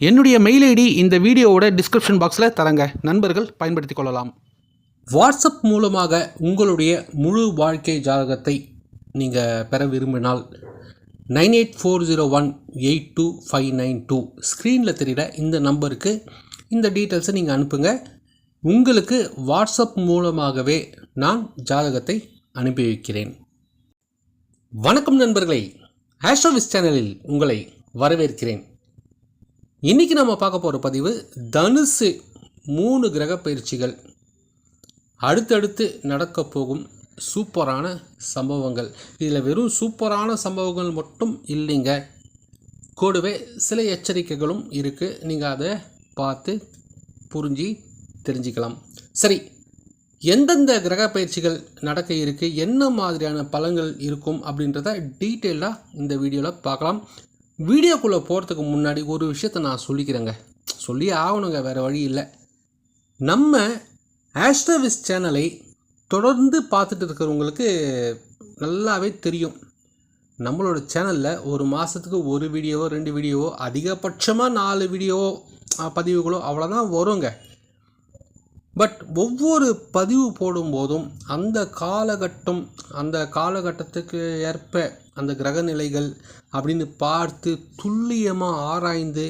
என்னுடைய mail ID இந்த வீடியோவோட டிஸ்கிரிப்ஷன் பாக்ஸில் தரங்க. நண்பர்கள் பயன்படுத்தி கொள்ளலாம். வாட்ஸ்அப் மூலமாக உங்களுடைய முழு வாழ்க்கை ஜாதகத்தை நீங்கள் பெற விரும்பினால் nine eight four zero one eight two five nine two ஸ்க்ரீனில் தெரிகிற இந்த நம்பருக்கு இந்த டீட்டெயில்ஸை நீங்கள் அனுப்புங்க. உங்களுக்கு வாட்ஸ்அப் மூலமாகவே நான் ஜாதகத்தை அனுப்பி வைக்கிறேன். வணக்கம் நண்பர்களே. ஆஸ்ட்ரோவிஸ் சேனலில் உங்களை வரவேற்கிறேன். இன்றைக்கி நம்ம பார்க்க போகிற பதிவு தனுசு மூணு கிரக பயிற்சிகள். அடுத்தடுத்து நடக்க போகும் சூப்பரான சம்பவங்கள். இதில் வெறும் சூப்பரான சம்பவங்கள் மட்டும் இல்லைங்க. கூடவே சில எச்சரிக்கைகளும் இருக்குது நீங்கள் அதை பார்த்து புரிஞ்சு தெரிஞ்சுக்கலாம். சரி எந்தெந்த கிரக பயிற்சிகள் நடக்க இருக்குது என்ன மாதிரியான பலன்கள் இருக்கும் அப்படின்றத டீட்டெயிலாக இந்த வீடியோவில் பார்க்கலாம். வீடியோக்குள்ளே போகிறதுக்கு முன்னாடி ஒரு விஷயத்தை நான் சொல்லிக்கிறேங்க. சொல்லி ஆகணுங்க வேறு வழி இல்லை. நம்ம ஆஸ்ட்ரோவிஸ் சேனலை தொடர்ந்து பார்த்துட்டு இருக்கிறவங்களுக்கு நல்லாவே தெரியும். நம்மளோட சேனலில் ஒரு மாதத்துக்கு ஒரு வீடியோவோ ரெண்டு வீடியோவோ அதிகபட்சமாக நாலு வீடியோவோ பதிவுகளோ அவ்வளோதான் வருங்க. பட் ஒவ்வொரு பதிவு போடும்போதும் அந்த காலகட்டம் அந்த காலகட்டத்துக்கு ஏற்ப அந்த கிரக நிலைகள் அப்படின்னு பார்த்து துல்லியமாக ஆராய்ந்து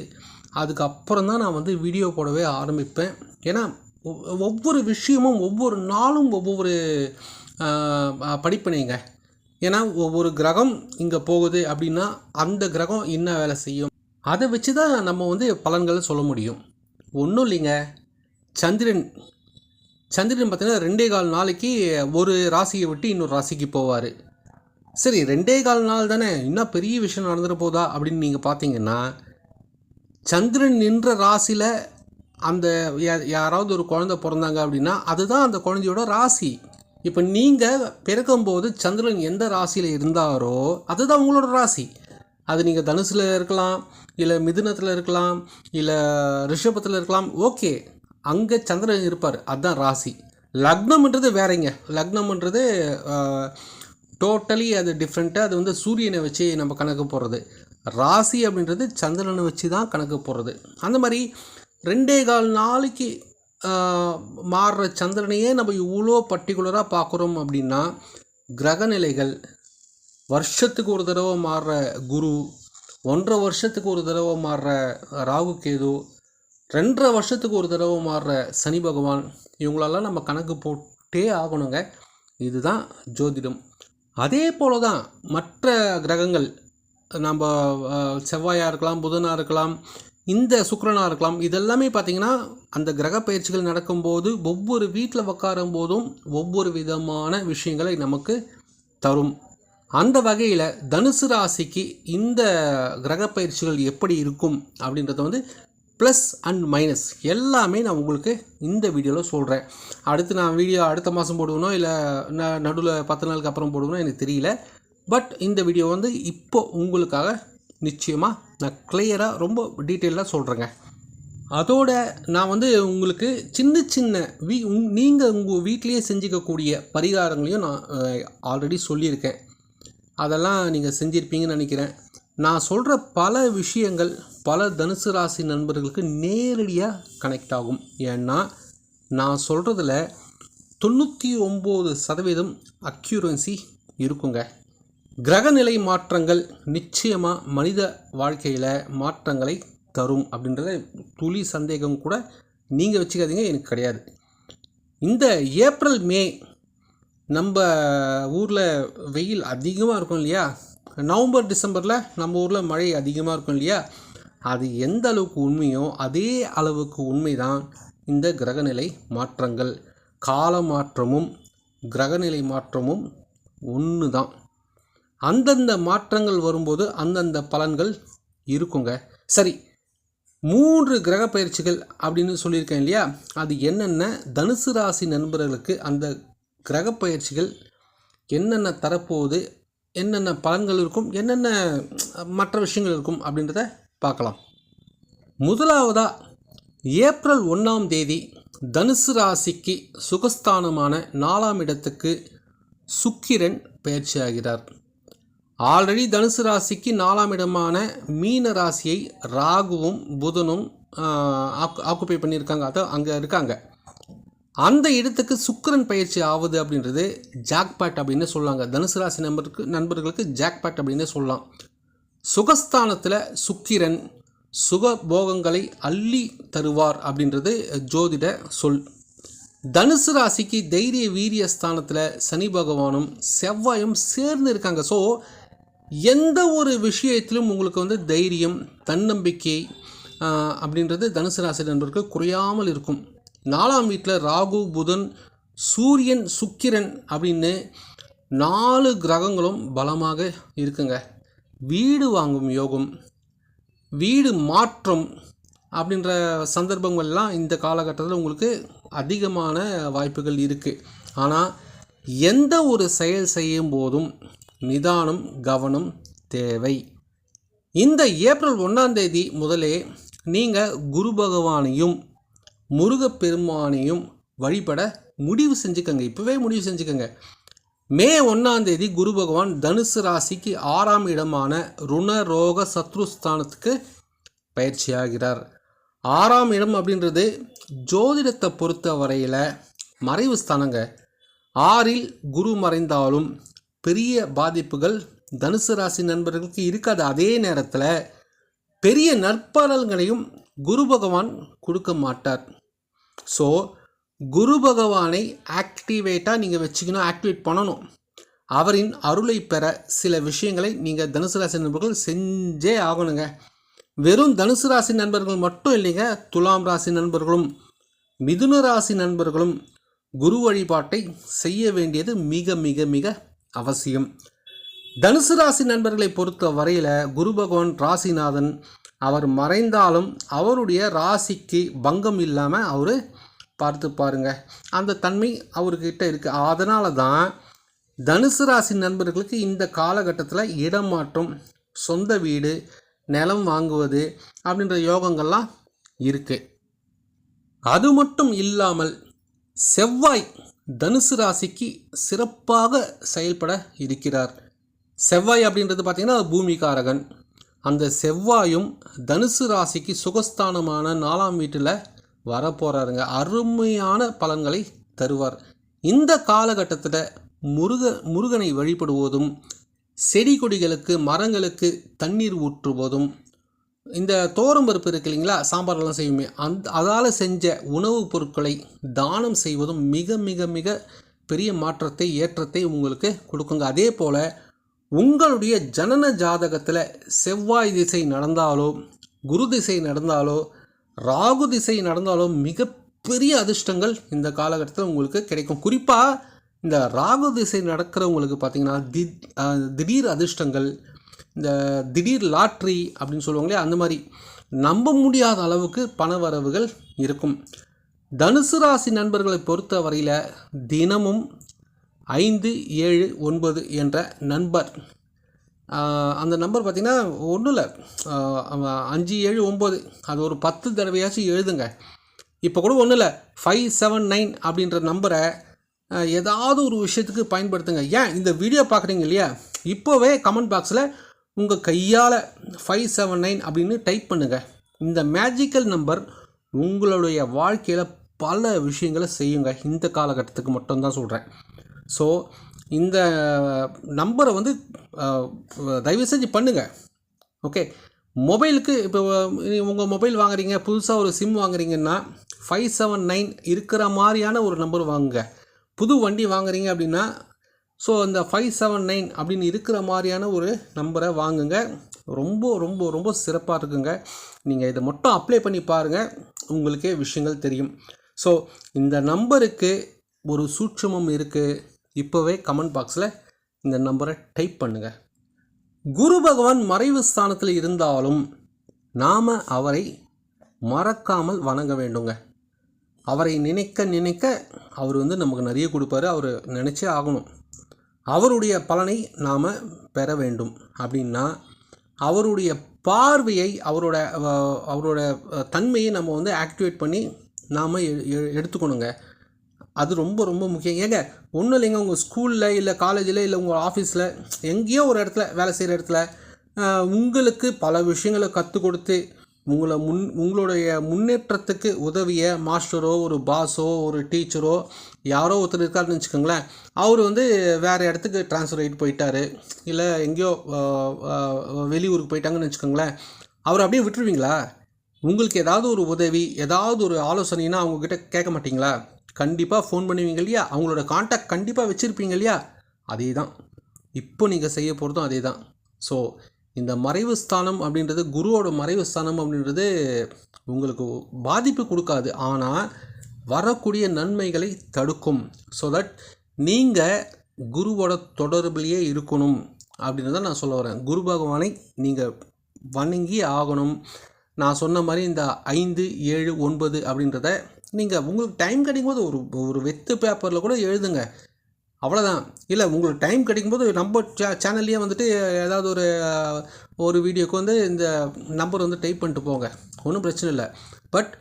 அதுக்கப்புறம் தான் நான் வந்து வீடியோ போடவே ஆரம்பிப்பேன். ஏன்னா ஒவ்வொரு விஷயமும் ஒவ்வொரு நாளும் ஒவ்வொரு படிப்பினைங்க. ஏன்னா ஒவ்வொரு கிரகம் இங்கே போகுது அப்படின்னா அந்த கிரகம் என்ன வேலை செய்யும்? அதை வச்சு தான் நம்ம வந்து பலன்களை சொல்ல முடியும். ஒன்றும் இல்லைங்க. சந்திரன் சந்திரன் பார்த்தீங்கன்னா ரெண்டே கால் நாளைக்கு ஒரு ராசியை விட்டு இன்னொரு ராசிக்கு போவார். சரி ரெண்டே கால் நாள் தானே இன்னும் பெரிய விஷயம் நடந்துட போதா அப்படின்னு நீங்கள் பார்த்தீங்கன்னா சந்திரன் நின்ற ராசியில் அந்த யா- யாராவது ஒரு குழந்தை பிறந்தாங்க அப்படின்னா அதுதான் அந்த குழந்தையோட ராசி. இப்போ நீங்கள் பிறக்கும்போது சந்திரன் எந்த ராசியில் இருந்தாரோ அதுதான் உங்களோட ராசி. அது நீங்கள் தனுசில் இருக்கலாம் இல்லை மிதுனத்தில் இருக்கலாம் இல்லை ரிஷபத்தில் இருக்கலாம் ஓகே. அங்கே சந்திரன் இருப்பார். அதுதான் ராசி. லக்னம்ன்றது வேறங்க. லக்னம்ன்றது டோட்டலி அது டிஃப்ரெண்ட்டாக அது வந்து சூரியனை வச்சு நம்ம கணக்கு போடுறது. ராசி அப்படின்றது சந்திரனை வச்சு தான் கணக்கு போடுறது. அந்த மாதிரி ரெண்டே கால் நாளைக்கு மாறுற சந்திரனையே நம்ம இவ்வளோ பர்டிகுலராக பார்க்குறோம் அப்படின்னா கிரகநிலைகள் வருஷத்துக்கு ஒரு தடவை மாறுற குரு ஒன்றரை வருஷத்துக்கு ஒரு தடவை மாறுற ராகு கேது ரெண்டரை வருஷத்துக்கு ஒரு தடவை மாறுற சனி பகவான் இவங்களெல்லாம் நம்ம கணக்கு போட்டே ஆகணுங்க. இதுதான் ஜோதிடம். அதே போல தான் மற்ற கிரகங்கள் நம்ம செவ்வாயாக இருக்கலாம் புதனாக இருக்கலாம் இந்த சுக்கரனாக இருக்கலாம் இதெல்லாமே பார்த்திங்கன்னா அந்த கிரக பயிற்சிகள் நடக்கும்போது ஒவ்வொரு வீட்டில் உட்காரும் போதும் ஒவ்வொரு விதமான விஷயங்களை நமக்கு தரும். அந்த வகையில் தனுசு ராசிக்கு இந்த கிரக பயிற்சிகள் எப்படி இருக்கும் அப்படின்றத வந்து ப்ளஸ் அண்ட் மைனஸ் எல்லாமே நான் உங்களுக்கு இந்த வீடியோவில் சொல்கிறேன் அடுத்து நான் வீடியோ அடுத்த மாதம் போடுவேனோ இல்லை ந நடுவில் பத்து நாளுக்கு அப்புறம் போடுவேனோ எனக்கு தெரியல. பட் இந்த வீடியோ வந்து இப்போ உங்களுக்காக நிச்சயமாக நான் கிளியராக ரொம்ப டீட்டெயிலாக சொல்கிறேங்க அதோட நான் வந்து உங்களுக்கு சின்ன சின்ன வீ உங் நீங்கள் உங்கள் வீட்டிலேயே செஞ்சுக்கக்கூடிய பரிகாரங்களையும் நான் ஆல்ரெடி சொல்லியிருக்கேன். அதெல்லாம் நீங்கள் செஞ்சுருப்பீங்கன்னு நினைக்கிறேன். நான் சொல்கிற பல விஷயங்கள் பல தனுசு ராசி நண்பர்களுக்கு நேரடியாக கனெக்ட் ஆகும். ஏன்னா நான் சொல்கிறதுல தொண்ணூற்றி ஒம்பது சதவீதம் அக்யூரன்சி இருக்குங்க. கிரகநிலை மாற்றங்கள் நிச்சயமாக மனித வாழ்க்கையில் மாற்றங்களை தரும் அப்படின்றத துளி சந்தேகம் கூட நீங்கள் வச்சுக்காதீங்க எனக்கு கிடையாது. இந்த ஏப்ரல் மே நம்ம ஊரில் வெயில் அதிகமாக இருக்கும் இல்லையா? நவம்பர் டிசம்பரில் நம்ம ஊரில் மழை அதிகமாக இருக்கும் இல்லையா? அது எந்த அளவுக்கு உண்மையோ அதே அளவுக்கு உண்மைதான் இந்த கிரகநிலை மாற்றங்கள். கால மாற்றமும் கிரகநிலை மாற்றமும் ஒன்று தான் அந்தந்த மாற்றங்கள் வரும்போது அந்தந்த பலன்கள் இருக்குங்க. சரி மூன்று கிரக பயிற்சிகள் அப்படின்னு சொல்லியிருக்கேன் இல்லையா? அது என்னென்ன? தனுசு ராசி நண்பர்களுக்கு அந்த கிரக பயிற்சிகள் என்னென்ன தரப்போகுது? என்னென்ன பலன்கள் இருக்கும்? என்னென்ன மற்ற விஷயங்கள் இருக்கும் அப்படின்றத பார்க்கலாம். முதலாவதாக ஏப்ரல் ஒன்றாம் தேதி தனுசு ராசிக்கு சுகஸ்தானமான நாலாம் இடத்துக்கு சுக்கிரன் பயிற்சியாகிறார். ஆல்ரெடி தனுசு ராசிக்கு நாலாம் இடமான மீன ராசியை ராகுவும் புதனும் ஆக்குப்பை பண்ணியிருக்காங்க. அதான் அங்கே இருக்காங்க. அந்த இடத்துக்கு சுக்கிரன் பயிற்சி ஆகுது அப்படின்றது ஜாக்பேட் அப்படின்னு சொல்லுவாங்க தனுசு ராசி நண்பருக்கு நண்பர்களுக்கு ஜாக்பேட் அப்படின்னு சொல்லலாம். சுகஸ்தானத்தில் சுக்கிரன் சுக போகங்களை அள்ளி தருவார் அப்படின்றது ஜோதிட சொல். தனுசு ராசிக்கு தைரிய வீரிய ஸ்தானத்தில் சனி பகவானும் செவ்வாயும் சேர்ந்து இருக்காங்க. ஸோ எந்த ஒரு விஷயத்திலும் உங்களுக்கு வந்து தைரியம் தன்னம்பிக்கை அப்படின்றது தனுசு ராசி நண்பருக்கு குறையாமல் இருக்கும். நாலாம் வீட்டில் ராகு புதன் சூரியன் சுக்கிரன் அப்படின்னு நாலு கிரகங்களும் பலமாக இருக்குங்க. வீடு வாங்கும் யோகம் வீடு மாற்றம் அப்படின்ற சந்தர்ப்பங்கள்லாம் இந்த காலகட்டத்தில் உங்களுக்கு அதிகமான வாய்ப்புகள் இருக்குது ஆனால் எந்த ஒரு செயல் செய்யும் போதும் நிதானம் கவனம் தேவை. இந்த ஏப்ரல் ஒன்றாம் தேதி முதலே நீங்கள் குரு பகவானையும் முருகப்பெருமானையும் வழிபட முடிவு செஞ்சுக்கங்க. இப்போவே முடிவு செஞ்சுக்கங்க. மே ஒன்றாம் தேதி குரு பகவான் தனுசு ராசிக்கு ஆறாம் இடமான ருணரோக சத்ருஸ்தானத்துக்கு பயிற்சியாகிறார். ஆறாம் இடம் அப்படின்றது ஜோதிடத்தை பொறுத்த வரையில் மறைவு ஸ்தானங்க. ஆறில் குரு மறைந்தாலும் பெரிய பாதிப்புகள் தனுசு ராசி நண்பர்களுக்கு இருக்காது. அதே நேரத்தில் பெரிய நற்பலன்களையும் குரு பகவான் கொடுக்க மாட்டார். ஸோ குரு பகவானை ஆக்டிவேட்டாக நீங்கள் வச்சுக்கணும் ஆக்டிவேட் பண்ணணும். அவரின் அருளை பெற சில விஷயங்களை நீங்கள் தனுசு ராசி நண்பர்கள் செஞ்சே ஆகணுங்க. வெறும் தனுசு ராசி நண்பர்கள் மட்டும் இல்லைங்க துலாம் ராசி நண்பர்களும் மிதுன ராசி நண்பர்களும் குரு வழிபாட்டை செய்ய வேண்டியது மிக மிக மிக அவசியம். தனுசு ராசி நண்பர்களை பொறுத்த வரையில் குரு பகவான் ராசிநாதன் அவர் மறைந்தாலும் அவருடைய ராசிக்கு பங்கம் இல்லாமல் அவர் பார்த்து பாருங்க. அந்த தன்மை அவர்கிட்ட இருக்குது அதனால தான் தனுசு ராசி நண்பர்களுக்கு இந்த காலகட்டத்தில் இடமாற்றம் சொந்த வீடு நிலம் வாங்குவது அப்படின்ற யோகங்கள்லாம் இருக்குது அது மட்டும் இல்லாமல் செவ்வாய் தனுசு ராசிக்கு சிறப்பாக செயல்பட இருக்கிறார். செவ்வாய் அப்படின்றது பார்த்திங்கன்னா பூமிகாரகன் அந்த செவ்வாயும் தனுசு ராசிக்கு சுகஸ்தானமான நாலாம் வீட்டில் வரப்போகிறாருங்க அருமையான பலன்களை தருவார். இந்த காலகட்டத்தில் முருக முருகனை வழிபடுவதும் செடி கொடிகளுக்கு மரங்களுக்கு தண்ணீர் ஊற்றுவதும் இந்த தோரம் பருப்பு இருக்கு இல்லைங்களா சாம்பார்லாம் செய்யுமே அந்த அதால் செஞ்ச உணவுப் பொருட்களை தானம் செய்வதும் மிக மிக மிக பெரிய மாற்றத்தை ஏற்றத்தை உங்களுக்கு கொடுக்குங்க. அதே போல் உங்களுடைய ஜனன ஜாதகத்தில் செவ்வாய் திசை நடந்தாலோ குரு திசை நடந்தாலோ ராகு திசை நடந்தாலோ மிகப்பெரிய அதிர்ஷ்டங்கள் இந்த காலகட்டத்தில் உங்களுக்கு கிடைக்கும். குறிப்பாக இந்த ராகு திசை நடக்கிறவங்களுக்கு பார்த்தீங்கன்னா தி திடீர் அதிர்ஷ்டங்கள் இந்த திடீர் லாட்ரி அப்படின்னு சொல்லுவாங்களே அந்த மாதிரி நம்ப முடியாத அளவுக்கு பண வரவுகள் இருக்கும். தனுசு ராசி நண்பர்களை பொறுத்த வரையில் தினமும் ஐந்து ஏழு ஒன்பது என்ற நண்பர். அந்த நம்பர் பார்த்திங்கன்னா ஒன்றும் இல்லை. அஞ்சு ஏழு ஒம்பது அது ஒரு பத்து தடவையாச்சும் எழுதுங்க. இப்போ கூட ஒன்றும் இல்லை. ஃபைவ் செவன் நைன் அப்படின்ற நம்பரை ஏதாவது ஒரு விஷயத்துக்கு பயன்படுத்துங்க. ஏன்? இந்த வீடியோ பார்க்குறீங்க இல்லையா? இப்போவே கமெண்ட் பாக்ஸில் உங்கள் கையால் ஃபைவ் செவன் நைன் அப்படின்னு டைப் பண்ணுங்கள் இந்த மேஜிக்கல் நம்பர் உங்களுடைய வாழ்க்கையில் பல விஷயங்களை செய்யுங்க. இந்த காலகட்டத்துக்கு மட்டும்தான் சொல்கிறேன் ஸோ இந்த நம்பரை வந்து தயவு செஞ்சு பண்ணுங்கள் ஓகே மொபைலுக்கு இப்போ உங்கள் மொபைல் வாங்குறீங்க புதுசாக ஒரு சிம் வாங்குறீங்கன்னா ஃபைவ் செவன் நைன் இருக்கிற மாதிரியான ஒரு நம்பர் வாங்குங்க. புது வண்டி வாங்குறீங்க அப்படின்னா ஸோ இந்த ஃபைவ் செவன் நைன் அப்படின்னு இருக்கிற மாதிரியான ஒரு நம்பரை வாங்குங்க. ரொம்ப ரொம்ப ரொம்ப சிறப்பாக இருக்குங்க. நீங்கள் இதை மட்டும் அப்ளை பண்ணி பாருங்கள் உங்களுக்கே விஷயங்கள் தெரியும். ஸோ இந்த நம்பருக்கு ஒரு சூட்சமம் இருக்குது இப்போவே கமெண்ட் பாக்ஸில் இந்த நம்பரை டைப் பண்ணுங்கள் குரு பகவான் மறைவு ஸ்தானத்தில் இருந்தாலும் நாம் அவரை மறக்காமல் வணங்க வேண்டுங்க. அவரை நினைக்க நினைக்க அவர் வந்து நமக்கு நிறைய கொடுப்பாரு அவர் நினச்சே ஆகணும். அவருடைய பலனை நாம் பெற வேண்டும். அப்படின்னா அவருடைய பார்வையை அவரோட அவரோட தன்மையை நம்ம வந்து ஆக்டிவேட் பண்ணி நாம் எடுத்துக்கணுங்க. அது ரொம்ப ரொம்ப முக்கியம். ஏங்க ஒன்றும் இல்லைங்க உங்கள் ஸ்கூலில் இல்லை காலேஜில் இல்லை உங்கள் ஆஃபீஸில் எங்கேயோ ஒரு இடத்துல வேலை செய்கிற இடத்துல உங்களுக்கு பல விஷயங்களை கற்றுக் கொடுத்து உங்களை முன் உங்களுடைய முன்னேற்றத்துக்கு உதவிய மாஸ்டரோ ஒரு பாஸோ ஒரு டீச்சரோ யாரோ ஒருத்தர் இருக்காருன்னு வச்சுக்கோங்களேன் அவர் வந்து வேறு இடத்துக்கு ட்ரான்ஸ்ஃபர் ஆகிட்டு போயிட்டார். இல்லை எங்கேயோ வெளியூருக்கு போயிட்டாங்கன்னு வச்சுக்கோங்களேன் அவர் அப்படியே விட்டுருவீங்களா? உங்களுக்கு ஏதாவது ஒரு உதவி ஏதாவது ஒரு ஆலோசனைனா அவங்கக்கிட்ட கேட்க மாட்டிங்களா? கண்டிப்பாக ஃபோன் பண்ணுவீங்க இல்லையா? அவங்களோட காண்டாக்ட் கண்டிப்பாக வச்சுருப்பீங்க இல்லையா? அதே தான் இப்போ நீங்கள் செய்ய போகிறதும் அதே தான் ஸோ இந்த மறைவு ஸ்தானம் அப்படின்றது குருவோட மறைவு ஸ்தானம் அப்படின்றது உங்களுக்கு பாதிப்பு கொடுக்காது. ஆனால் வரக்கூடிய நன்மைகளை தடுக்கும். ஸோ தட் நீங்கள் குருவோட தொடர்புலேயே இருக்கணும் அப்படின்னு தான் நான் சொல்ல வரேன். குரு பகவானை நீங்கள் வணங்கி ஆகணும். நான் சொன்ன மாதிரி இந்த ஐந்து ஏழு ஒன்பது அப்படின்றத நீங்கள் உங்களுக்கு டைம் கிடைக்கும்போது ஒரு ஒரு வெத்து பேப்பரில் கூட எழுதுங்க. அவ்வளோதான் இல்லை உங்களுக்கு டைம் கிடைக்கும்போது நம்ம சே சேனல்லையே வந்துட்டு ஏதாவது ஒரு ஒரு வீடியோக்கு வந்து இந்த நம்பர் வந்து டைப் பண்ணிட்டு போங்க. ஒன்றும் பிரச்சனை இல்லை. பட்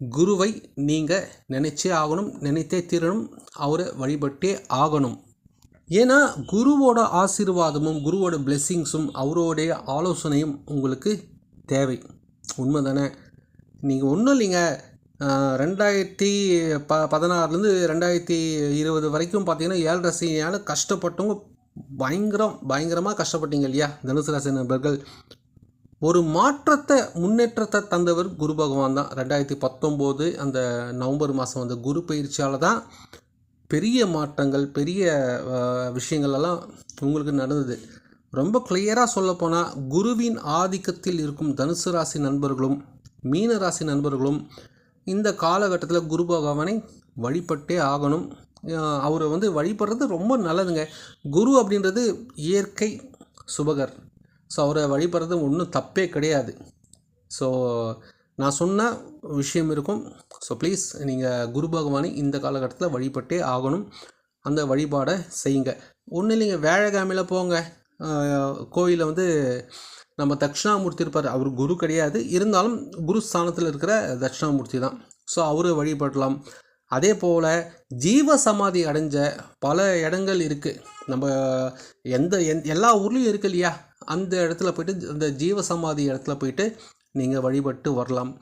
குருவை நீங்கள் நினைச்சே ஆகணும் நினைத்தே தீரணும் அவரை வழிபட்டே ஆகணும். ஏன்னா குருவோட ஆசீர்வாதமும் குருவோட பிளெஸ்ஸிங்ஸும் அவரோடைய ஆலோசனையும் உங்களுக்கு தேவை. உண்மை தானே நீங்கள் ஒன்றும் இல்லைங்க ரெண்டாயிரத்தி ப பதினாறுலேருந்து ரெண்டாயிரத்தி இருபது வரைக்கும் பார்த்தீங்கன்னா ஏழரை சீனியால் கஷ்டப்பட்டவங்க பயங்கரம் பயங்கரமாக கஷ்டப்பட்டீங்க இல்லையா தனுசு ராசி நண்பர்கள்? ஒரு மாற்றத்தை முன்னேற்றத்தை தந்தவர் குரு பகவான் தான். ரெண்டாயிரத்தி பத்தொம்போது அந்த நவம்பர் மாதம் அந்த குரு பயிற்சியால் தான் பெரிய மாற்றங்கள் பெரிய விஷயங்கள் எல்லாம் உங்களுக்கு நடந்தது. ரொம்ப கிளியராக சொல்லப்போனால் குருவின் ஆதிக்கத்தில் இருக்கும் தனுசு ராசி நண்பர்களும் மீன ராசி நண்பர்களும் இந்த காலகட்டத்தில் குரு பகவானை வழிபட்டே ஆகணும். அவரை வந்து வழிபடுறது ரொம்ப நல்லதுங்க. குரு அப்படின்றது இயற்கை சுபகர். ஸோ அவரை வழிபடுறது ஒன்றும் தப்பே கிடையாது. ஸோ நான் சொன்ன விஷயம் இருக்கும். ஸோ ப்ளீஸ் நீங்கள் குரு பகவானை இந்த காலகட்டத்தில் வழிபட்டே ஆகணும். அந்த வழிபாடை செய்யுங்க. ஒன்றும் இல்லைங்க வேழகாமையில் போங்க. கோயிலில் வந்து நம்ம தட்சிணாமூர்த்தி இருப்பார். அவர் குரு கிடையாது. இருந்தாலும் குரு ஸ்தானத்தில் இருக்கிற தட்சிணாமூர்த்தி தான். ஸோ அவரை வழிபடலாம். அதே போல் ஜீவ சமாதி அடைஞ்ச பல இடங்கள் இருக்குது நம்ம எந்த எந் எல்லா ஊர்லேயும் இருக்கு இல்லையா? அந்த இடத்துல போயிட்டு அந்த ஜீவ சமாதி இடத்துல போயிட்டு நீங்கள் வழிபட்டு வரலாம்.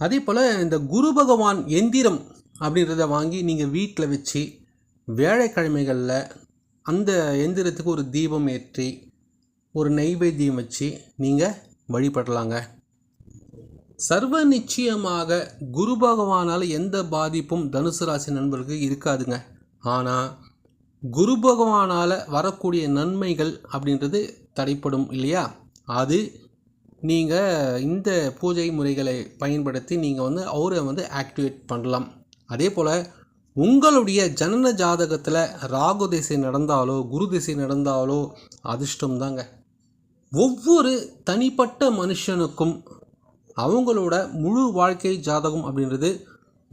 அதே போல் இந்த குரு பகவான் எந்திரம் அப்படின்றத வாங்கி நீங்கள் வீட்டில் வச்சு வேலைக்கிழமைகளில் அந்த எந்திரத்துக்கு ஒரு தீபம் ஏற்றி ஒரு நைவேத்தியம் வச்சு நீங்கள் வழிபடலாங்க. சர்வ நிச்சயமாக குரு பகவானால் எந்த பாதிப்பும் தனுசு ராசி நண்பர்களுக்கு இருக்காதுங்க. ஆனால் குரு பகவானால் வரக்கூடிய நன்மைகள் அப்படின்றது தடைப்படும் இல்லையா? அது நீங்கள் இந்த பூஜை முறைகளை பயன்படுத்தி நீங்கள் வந்து அவரை வந்து ஆக்டிவேட் பண்ணலாம். அதே போல் உங்களுடைய ஜனன ஜாதகத்தில் ராகு திசை நடந்தாலோ குரு திசை நடந்தாலோ அதிர்ஷ்டம் தாங்க ஒவ்வொரு தனிப்பட்ட மனுஷனுக்கும் அவங்களோட முழு வாழ்க்கை ஜாதகம் அப்படின்றது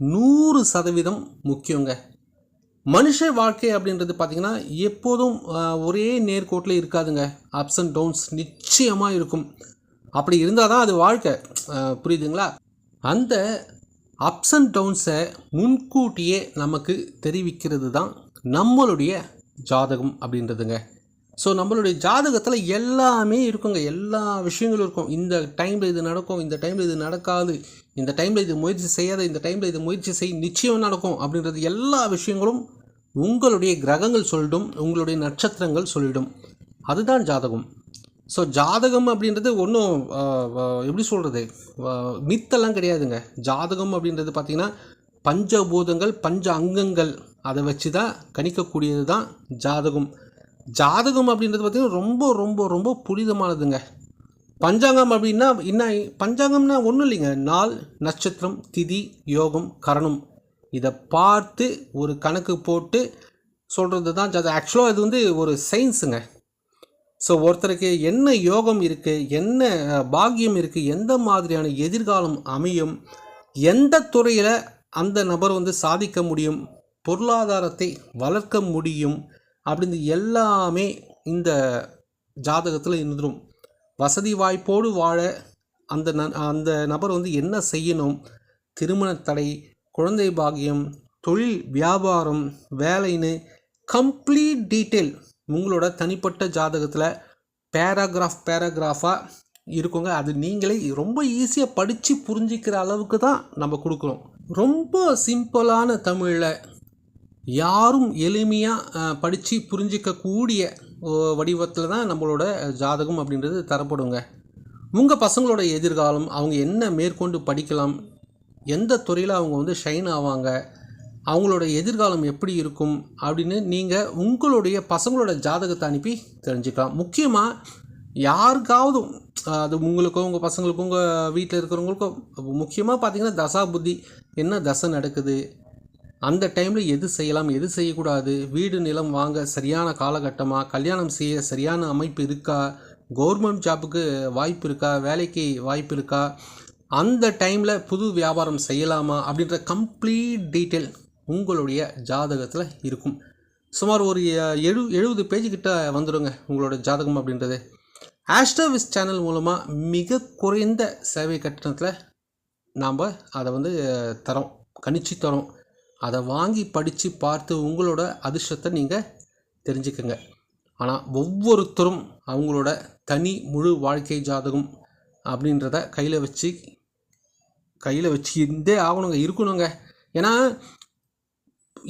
நூறு சதவீதம் முக்கியங்க. மனுஷ வாழ்க்கை அப்படின்றது பார்த்திங்கன்னா எப்போதும் ஒரே நேர்கோட்டில் இருக்காதுங்க. அப்ஸ் அண்ட் டவுன்ஸ் நிச்சயமாக இருக்கும். அப்படி இருந்தால் தான் அது வாழ்க்கை. புரியுதுங்களா? அந்த அப்ஸ் அண்ட் டவுன்ஸை முன்கூட்டியே நமக்கு தெரிவிக்கிறது தான் நம்மளுடைய ஜாதகம் அப்படின்றதுங்க. ஸோ நம்மளுடைய ஜாதகத்தில் எல்லாமே இருக்குங்க. எல்லா விஷயங்களும் இருக்கும். இந்த டைமில் இது நடக்கும் இந்த டைமில் இது நடக்காது இந்த டைமில் இது முயற்சி செய்யாத இந்த டைமில் இது முயற்சி செய் நிச்சயம் நடக்கும் அப்படின்றது எல்லா விஷயங்களும் உங்களுடைய கிரகங்கள் சொல்லிடும் உங்களுடைய நட்சத்திரங்கள் சொல்லிடும். அதுதான் ஜாதகம். ஸோ ஜாதகம் அப்படின்றது ஒன்றும் எப்படி சொல்கிறது மித்தெல்லாம் கிடையாதுங்க. ஜாதகம் அப்படின்றது பார்த்திங்கன்னா பஞ்சபூதங்கள் பஞ்ச அங்கங்கள் அதை வச்சு தான் கணிக்கக்கூடியது தான் ஜாதகம். ஜாதகம் அப்படின்றது பார்த்திங்கன்னா ரொம்ப ரொம்ப ரொம்ப புனிதமானதுங்க. பஞ்சாங்கம் அப்படின்னா என்ன பஞ்சாங்கம்னா ஒன்றும் இல்லைங்க. நாள் நட்சத்திரம் திதி யோகம் கரணம். இதை பார்த்து ஒரு கணக்கு போட்டு சொல்கிறது தான் ஜாதகம் ஆக்சுவலாக இது வந்து ஒரு சயின்ஸுங்க ஸோ ஒருத்தருக்கு என்ன யோகம் இருக்குது என்ன பாக்கியம் இருக்குது எந்த மாதிரியான எதிர்காலம் அமையும் எந்த துறையில் அந்த நபர் வந்து சாதிக்க முடியும் பொருளாதாரத்தை வளர்க்க முடியும் அப்படின்னு எல்லாமே இந்த ஜாதகத்தில் இருந்துடும் வசதி வாய்ப்போடு வாழ அந்த ந அந்த நபர் வந்து என்ன செய்யணும் திருமண தடை குழந்தை பாக்கியம் தொழில் வியாபாரம் வேலைன்னு கம்ப்ளீட் டீட்டெயில் உங்களோட தனிப்பட்ட ஜாதகத்தில் பேராகிராஃப் பேராகிராஃபாக இருக்குங்க. அது நீங்களே ரொம்ப ஈஸியாக படித்து புரிஞ்சிக்கிற அளவுக்கு தான் நம்ம கொடுக்குறோம். ரொம்ப சிம்பிளான தமிழில் யாரும் எளிமையாக படித்து புரிஞ்சிக்கக்கூடிய வடிவத்தில் தான் நம்மளோட ஜாதகம் அப்படின்றது தரப்படுங்க. உங்கள் பசங்களோட எதிர்காலம் அவங்க என்ன மேற்கொண்டு படிக்கலாம் எந்த துறையில் அவங்க வந்து ஷைன் ஆவாங்க அவங்களோட எதிர்காலம் எப்படி இருக்கும் அப்படின்னு நீங்கள் உங்களுடைய பசங்களோட ஜாதகத்தை அனுப்பி தெரிஞ்சுக்கலாம். முக்கியமாக யாருக்காவது அது உங்களுக்கோ உங்கள் பசங்களுக்கும் உங்கள் வீட்டில் இருக்கிறவங்களுக்கோ முக்கியமாக பார்த்தீங்கன்னா தசா புத்தி என்ன தசை நடக்குது அந்த டைமில் எது செய்யலாம் எது செய்யக்கூடாது வீடு நிலம் வாங்க சரியான காலகட்டமாக கல்யாணம் செய்ய சரியான அமைப்பு இருக்கா கவர்மெண்ட் ஜாப்புக்கு வாய்ப்பு இருக்கா வேலைக்கு வாய்ப்பு இருக்கா அந்த டைமில் புது வியாபாரம் செய்யலாமா அப்படின்ற கம்ப்ளீட் டீட்டெயில் உங்களுடைய ஜாதகத்தில் இருக்கும். சுமார் ஒரு எழு எழுபது பேஜுக்கிட்ட கிட்ட வந்துடுங்க உங்களோட ஜாதகம் அப்படின்றது. ஆஸ்ட்ரோவிஸ் சேனல் மூலமாக மிக குறைந்த சேவை கட்டணத்தில் நாம் அதை வந்து தரோம். கணிச்சு தரோம். அதை வாங்கி படித்து பார்த்து உங்களோட அதிர்ஷ்டத்தை நீங்கள் தெரிஞ்சுக்கங்க. ஆனால் ஒவ்வொருத்தரும் அவங்களோட தனி முழு வாழ்க்கை ஜாதகம் அப்படின்றத கையில் வச்சு கையில் வச்சு இருந்தே ஆகணுங்க இருக்கணுங்க. ஏன்னா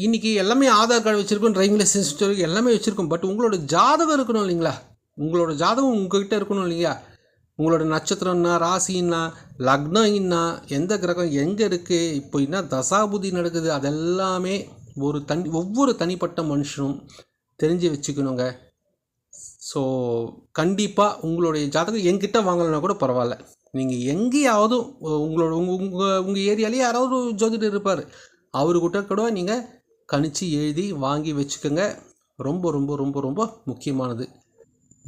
இன்றைக்கி எல்லாமே ஆதார் கார்டு வச்சுருக்கோம் டிரைவிங் லைசன்ஸ் வச்சுருக்கோம் எல்லாமே வச்சுருக்கோம். பட் உங்களோட ஜாதகம் இருக்கணும் இல்லைங்களா? உங்களோட ஜாதகம் உங்ககிட்ட இருக்கணும் இல்லையா? உங்களோட நட்சத்திரம்னா ராசின்னா லக்னம் என்ன எந்த கிரகம் எங்கே இருக்குது இப்போ என்ன தசாபுதி நடக்குது? அதெல்லாமே ஒரு தனி ஒவ்வொரு தனிப்பட்ட மனுஷனும் தெரிஞ்சு வச்சுக்கணுங்க. ஸோ கண்டிப்பாக உங்களுடைய ஜாதகம் எங்கிட்ட வாங்கலைன்னா கூட பரவாயில்ல. நீங்கள் எங்கேயாவது உங்களோட உங்கள் உங்கள் உங்கள் ஏரியாலேயே யாராவது ஒரு ஜோதிடர் இருப்பார். அவர்கிட்ட கூட நீங்கள் கணிச்சு எழுதி வாங்கி வச்சுக்கோங்க. ரொம்ப ரொம்ப ரொம்ப ரொம்ப முக்கியமானது.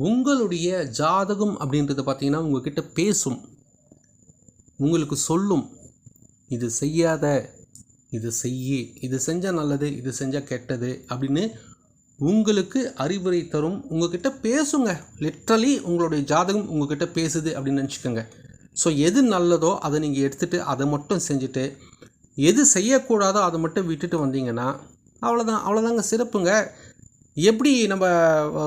உங்களுடைய ஜாதகம் அப்படின்றது பார்த்தீங்கன்னா உங்ககிட்ட பேசும். உங்களுக்கு சொல்லும். இது செய்யாத இது செய்ய இது செஞ்சால் நல்லது இது செஞ்சால் கெட்டது அப்படின்னு உங்களுக்கு அறிவுரை தரும். உங்ககிட்ட பேசுங்க. லிட்ரலி உங்களுடைய ஜாதகம் உங்ககிட்ட பேசுது அப்படின்னு நினச்சிக்கோங்க. ஸோ எது நல்லதோ அதை நீங்கள் எடுத்துகிட்டு அதை மட்டும் செஞ்சுட்டு எது செய்யக்கூடாதோ அதை மட்டும் விட்டுட்டு வந்தீங்கன்னா அவ்வளோதான் அவ்வளோதாங்க சிறப்புங்க. எப்படி நம்ம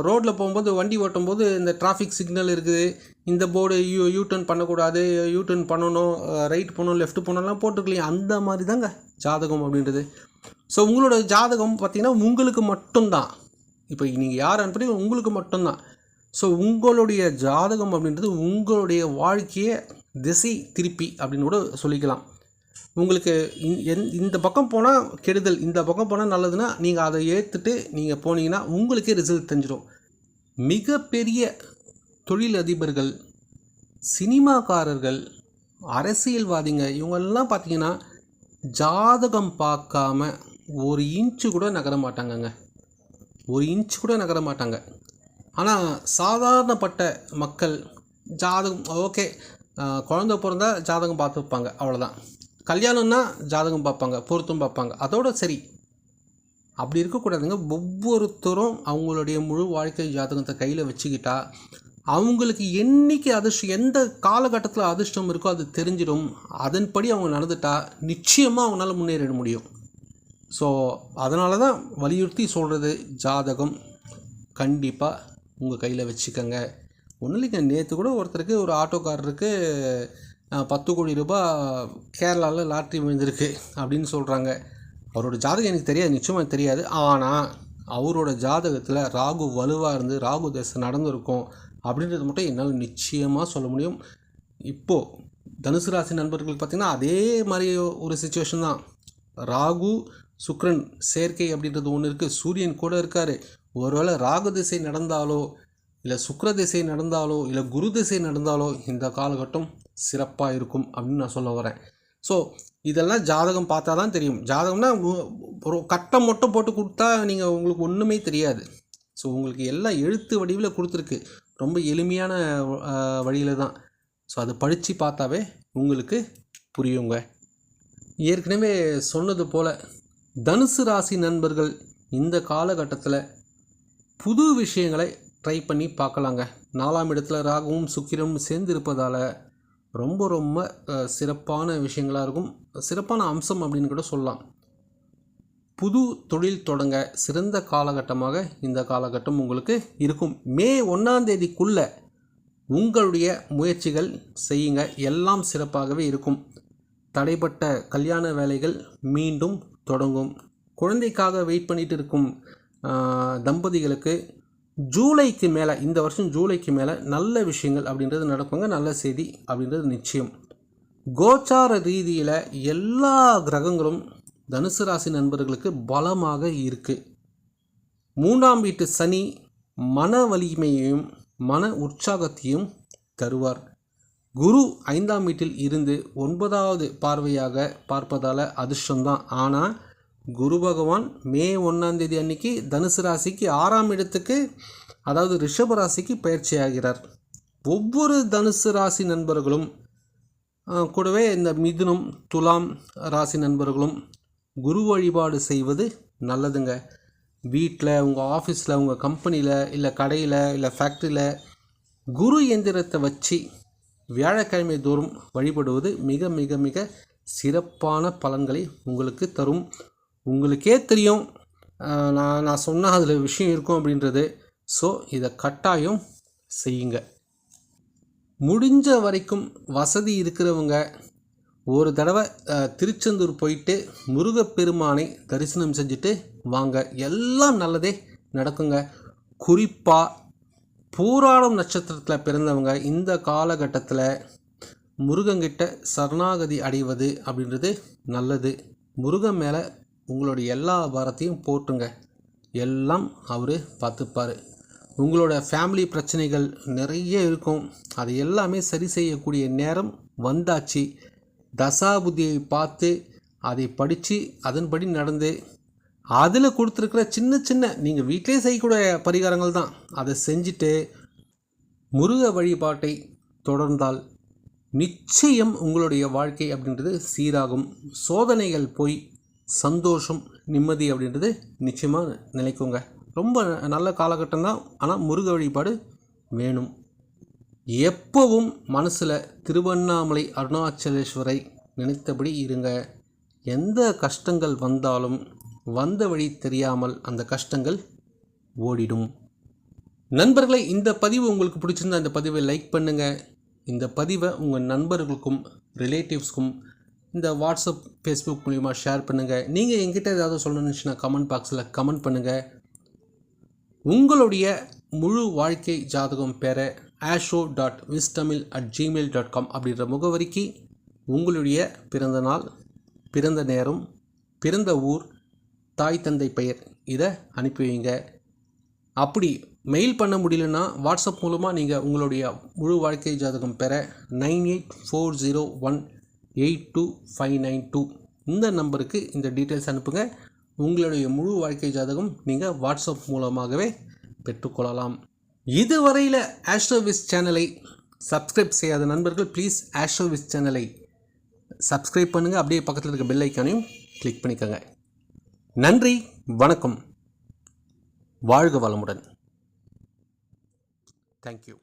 ரோட்டில் போகும்போது வண்டி ஓட்டும்போது இந்த டிராஃபிக் சிக்னல் இருக்குது. இந்த போர்டு யூ யூ டர்ன் பண்ணக்கூடாது. யூ டர்ன் பண்ணணும் ரைட் போகணும் லெஃப்ட் போகணும்லாம் போட்டுக்கலையே அந்த மாதிரி தாங்க ஜாதகம் அப்படின்றது. ஸோ உங்களோட ஜாதகம் பார்த்திங்கன்னா உங்களுக்கு மட்டும்தான். இப்போ நீங்கள் யார் அனுப்புறீங்க உங்களுக்கு மட்டும்தான். ஸோ உங்களுடைய ஜாதகம் அப்படின்றது உங்களுடைய வாழ்க்கையை திசை திருப்பி அப்படின்னு கூட சொல்லிக்கலாம். உங்களுக்கு எந்- இந்த பக்கம் போனால் கெடுதல் இந்த பக்கம் போனால் நல்லதுன்னா நீங்கள் அதை ஏற்றுட்டு நீங்கள் போனீங்கன்னா உங்களுக்கே ரிசல்ட் தெரிஞ்சிடும். மிகப்பெரிய தொழிலதிபர்கள் சினிமாக்காரர்கள் அரசியல்வாதிங்க இவங்கெல்லாம் பார்த்தீங்கன்னா ஜாதகம் பார்க்காம ஒரு இன்ச்சு கூட நகர மாட்டாங்கங்க. ஒரு இன்ச் கூட நகர மாட்டாங்க. ஆனால் சாதாரணப்பட்ட மக்கள் ஜாதகம் ஓகே குழந்த பிறந்தா ஜாதகம் பார்த்து வைப்பாங்க அவ்வளோதான் கல்யாணம்னா ஜாதகம் பார்ப்பாங்க பொருத்தம் பார்ப்பாங்க. அதோட சரி. அப்படி இருக்கக்கூடாதுங்க. ஒவ்வொருத்தரும் அவங்களுடைய முழு வாழ்க்கை ஜாதகத்தை கையில் வச்சுக்கிட்டா அவங்களுக்கு என்னைக்கு அதிர்ஷ்டம் எந்த காலகட்டத்தில் அதிர்ஷ்டம் இருக்கோ அது தெரிஞ்சிடும். அதன்படி அவங்க நடந்துட்டா நிச்சயமாக அவங்களால முன்னேறிட முடியும். ஸோ அதனால தான் வலியுறுத்தி சொல்கிறது ஜாதகம். கண்டிப்பாக உங்கள் கையில் வச்சுக்கோங்க. ஒன்றும் இல்லைங்க. நேற்று கூட ஒருத்தருக்கு ஒரு ஆட்டோக்காரருக்கு பத்து கோடி ரூபாய் கேரளாவில் லாட்ரி விழுந்திருக்கு அப்படின்னு சொல்கிறாங்க அவரோட ஜாதகம் எனக்கு தெரியாது நிச்சயமாக எனக்கு தெரியாது. ஆனால் அவரோட ஜாதகத்தில் ராகு வலுவாக இருந்து ராகு தசை நடந்திருக்கும் அப்படின்றது மட்டும் என்னால் நிச்சயமாக சொல்ல முடியும். இப்போது தனுசு ராசி நண்பர்களுக்கு பார்த்திங்கன்னா அதே மாதிரி ஒரு சுச்சுவேஷன் தான். ராகு சுக்ரன் சேர்க்கை அப்படின்றது ஒன்று இருக்குது சூரியன் கூட இருக்கார். ஒருவேளை ராகு திசை நடந்தாலோ இல்லை சுக்கிர திசை நடந்தாலோ இல்லை குரு திசை நடந்தாலோ இந்த காலகட்டம் சிறப்பாக இருக்கும் அப்படின்னு நான் சொல்ல வரேன். ஸோ இதெல்லாம் ஜாதகம் பார்த்தா தான் தெரியும். ஜாதகம்னா ஒரு கட்டம் மட்டும் போட்டு கொடுத்தா நீங்கள் உங்களுக்கு ஒன்றுமே தெரியாது. ஸோ உங்களுக்கு எல்லாம் எழுத்து வடிவில் கொடுத்துருக்கு. ரொம்ப எளிமையான வழியில் தான் ஸோ அதை படித்து பார்த்தாவே உங்களுக்கு புரியுங்க. ஏற்கனவே சொன்னது போல் தனுசு ராசி நண்பர்கள் இந்த காலகட்டத்தில் புது விஷயங்களை ட்ரை பண்ணி பார்க்கலாங்க. நாலாம் இடத்துல ராகுவும் சுக்கிரமும் சேர்ந்து இருப்பதால் ரொம்ப ரொம்ப சிறப்பான விஷயங்களாக இருக்கும். சிறப்பான அம்சம் அப்படின்னு கூட சொல்லலாம். புது தொழில் தொடங்க சிறந்த காலகட்டமாக இந்த காலகட்டம் உங்களுக்கு இருக்கும். மே ஒன்றாந்தேதிக்குள்ளே உங்களுடைய முயற்சிகள் செய்யுங்க. எல்லாம் சிறப்பாகவே இருக்கும். தடைப்பட்ட கல்யாண வேலைகள் மீண்டும் தொடங்கும். குழந்தைக்காக வெயிட் பண்ணிகிட்டு இருக்கும் தம்பதிகளுக்கு ஜூலைக்கு மேலே இந்த வருஷம் ஜூலைக்கு மேலே நல்ல விஷயங்கள் அப்படின்றது நடக்குங்க நல்ல செய்தி அப்படின்றது நிச்சயம். கோச்சார ரீதியில் எல்லா கிரகங்களும் தனுசு ராசி நண்பர்களுக்கு பலமாக இருக்குது மூன்றாம் வீட்டு சனி மன வலிமையையும் மன உற்சாகத்தையும் தருவார். குரு ஐந்தாம் வீட்டில் இருந்து ஒன்பதாவது பார்வையாக பார்ப்பதால் அதிர்ஷ்டம்தான். ஆனால் குரு பகவான் மே ஒன்றாம் தேதி அன்னைக்கு தனுசு ராசிக்கு ஆறாம் இடத்துக்கு அதாவது ரிஷப ராசிக்கு பயிற்சி ஆகிறார். ஒவ்வொரு தனுசு ராசி நண்பர்களும் கூடவே இந்த மிதுனம் துலாம் ராசி நண்பர்களும் குரு வழிபாடு செய்வது நல்லதுங்க. வீட்டில் உங்கள் ஆஃபீஸில் உங்கள் கம்பெனியில் இல்லை கடையில் இல்லை ஃபேக்ட்ரியில் குரு எந்திரத்தை வச்சு வியாழக்கிழமை தோறும் வழிபடுவது மிக மிக மிக சிறப்பான பலன்களை உங்களுக்கு தரும். உங்களுக்கே தெரியும் நான் நான் சொன்னால் அதில் விஷயம் இருக்கும் அப்படின்றது. ஸோ இதை கட்டாயம் செய்யுங்க. முடிஞ்ச வரைக்கும் வசதி இருக்கிறவங்க ஒரு தடவை திருச்செந்தூர் போயிட்டு முருகப்பெருமானை தரிசனம் செஞ்சுட்டு வாங்க. எல்லாம் நல்லதே நடக்குங்க. குறிப்பாக பூராடம் நட்சத்திரத்தில் பிறந்தவங்க இந்த காலகட்டத்தில் முருகங்கிட்ட சரணாகதி அடைவது அப்படின்றது நல்லது. முருகன் மேலே உங்களுடைய எல்லா பாரத்தையும் போட்டுங்க. எல்லாம் அவர் பார்த்துப்பார். உங்களோட ஃபேமிலி பிரச்சனைகள் நிறைய இருக்கும். அதை எல்லாமே சரி செய்யக்கூடிய நேரம் வந்தாச்சு. தசாபுத்தியை பார்த்து அதை படித்து அதன்படி நடந்து அதில் கொடுத்துருக்குற சின்ன சின்ன நீங்கள் வீட்டிலே செய்யக்கூடிய பரிகாரங்கள் தான். அதை செஞ்சுட்டு முருக வழிபாட்டை தொடர்ந்தால் நிச்சயம் உங்களுடைய வாழ்க்கை அப்படின்றது சீராகும். சோதனைகள் போய் சந்தோஷம் நிம்மதி அப்படின்றது நிச்சயமாக நிலைக்குங்க. ரொம்ப நல்ல காலகட்டம் தான். ஆனால் முருக வழிபாடு வேணும். எப்பவும் மனசில் திருவண்ணாமலை அருணாச்சலேஸ்வரை நினைத்தபடி இருங்க. எந்த கஷ்டங்கள் வந்தாலும் வந்த வழி தெரியாமல் அந்த கஷ்டங்கள் ஓடிடும். நண்பர்களை இந்த பதிவு உங்களுக்கு பிடிச்சிருந்தா இந்த பதிவை லைக் பண்ணுங்கள் இந்த பதிவை உங்கள் நண்பர்களுக்கும் ரிலேட்டிவ்ஸ்க்கும் இந்த வாட்ஸ்அப் ஃபேஸ்புக் மூலிமா ஷேர் பண்ணுங்கள் நீங்கள் எங்கிட்ட ஏதாவது சொல்லணுச்சுன்னா கமெண்ட் பாக்ஸில் கமெண்ட் பண்ணுங்கள் உங்களுடைய முழு வாழ்க்கை ஜாதகம் பெற ஆஷோ டாட் விஸ்டமில் அட் ஜிமெயில் டாட் காம் அப்படின்ற முகவரிக்கு உங்களுடைய பிறந்த நாள் பிறந்த நேரம் பிறந்த ஊர் தாய் தந்தை பெயர் இதை அனுப்பி வைங்க. அப்படி மெயில் பண்ண முடியலன்னா வாட்ஸ்அப் மூலமாக நீங்கள் உங்களுடைய முழு வாழ்க்கை ஜாதகம் பெற nine eight four zero one eight two five nine two. இந்த நம்பருக்கு இந்த டீட்டெயில்ஸ் அனுப்புங்க. உங்களுடைய முழு வாழ்க்கை ஜாதகம் நீங்கள் வாட்ஸ்அப் மூலமாகவே பெற்றுக்கொள்ளலாம். இதுவரையில் ஆஸ்ட்ரோவிஸ் சேனலை சப்ஸ்கிரைப் செய்யாத நண்பர்கள் ப்ளீஸ் ஆஸ்ட்ரோவிஸ் சேனலை சப்ஸ்கிரைப் பண்ணுங்கள் அப்படியே பக்கத்தில் இருக்க பெல் ஐக்கானையும் கிளிக் பண்ணிக்கோங்க. நன்றி வணக்கம். வாழ்க வளமுடன். தேங்க்யூ